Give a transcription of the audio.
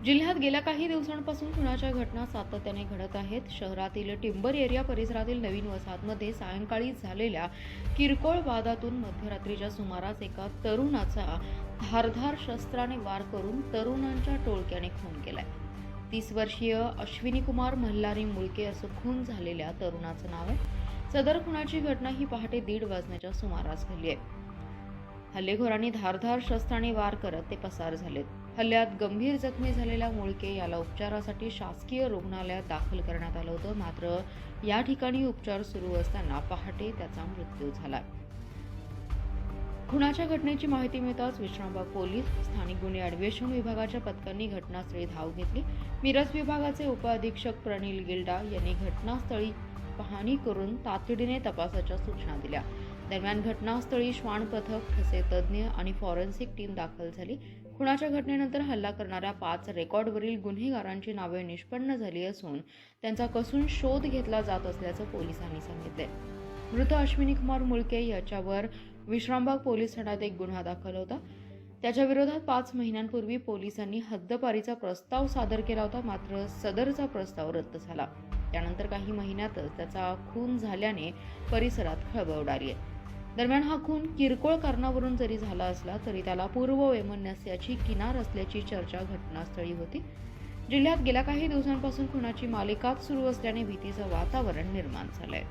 जिल्ह्यात गेल्या काही दिवसांपासून खुनाच्या घटना सातत्याने घडत आहेत. शहरातील टिंबर एरिया परिसरातील नवीन वसाहतमध्ये सायंकाळी झालेल्या किरकोळ वादातून मध्यरात्रीच्या सुमारास एका तरुणाचा धारधार शस्त्राने वार करून तरुणांच्या टोळक्याने खून केलाय. तीस वर्षीय अश्विनी कुमार मल्हारी मुळके असं खून झालेल्या तरुणाचं नाव आहे. सदर खुनाची घटना ही पहाटे दीड वाजण्याच्या सुमारास घडली आहे. हल्लेखोरांनी धारधार शस्त्राने वार करत ते पसार झालेत. हल्ल्यात गंभीर जखमी झालेल्या मुळके याला उपचारासाठी शासकीय रुग्णालयात दाखल करण्यात आलं होतं. मात्र या ठिकाणी उपचार सुरू असताना पहाटे त्याचा मृत्यू झाला. खुनाच्या घटनेची माहिती मिळताच विश्रामबाग पोलीस स्थानिक गुन्हे अन्वेषण विभागाच्या पथकांनी घटनास्थळी धाव घेतली. मिरज विभागाचे उपअधीक्षक प्रणील गिल्डा यांनी घटनास्थळी पाहणी करून तातडीने तपासाच्या सूचना दिल्या. दरम्यान घटनास्थळी श्वान पथक ठसे तज्ज्ञ आणि फॉरेन्सिक टीम दाखल झाली. खुनाच्या घटनेनंतर हल्ला करणाऱ्या पाच रेकॉर्डवरील गुन्हेगारांची नावे निष्पन्न झाली असून त्यांचा कसून शोध घेतला जात असल्याचं पोलिसांनी सांगितले. मृत अश्विनी कुमार मुळके याच्यावर विश्रामबाग पोलीस ठाण्यात एक गुन्हा दाखल होता. त्याच्या विरोधात पाच महिन्यांपूर्वी पोलिसांनी हद्दपारीचा प्रस्ताव सादर केला होता मात्र सदरचा प्रस्ताव रद्द झाला. त्यानंतर काही महिन्यातच त्याचा खून झाल्याने परिसरात खळबळ उडाली आहे. दरम्यान हा खून किरकोळ कारणावरून जरी झाला असला तरी त्याला पूर्ववैमनस्याची किनार असल्याची चर्चा घटनास्थळी होती. जिल्ह्यात गेल्या काही दिवसांपासून खुनाची मालिकाच सुरू असल्याने भीतीचं वातावरण निर्माण झालंय.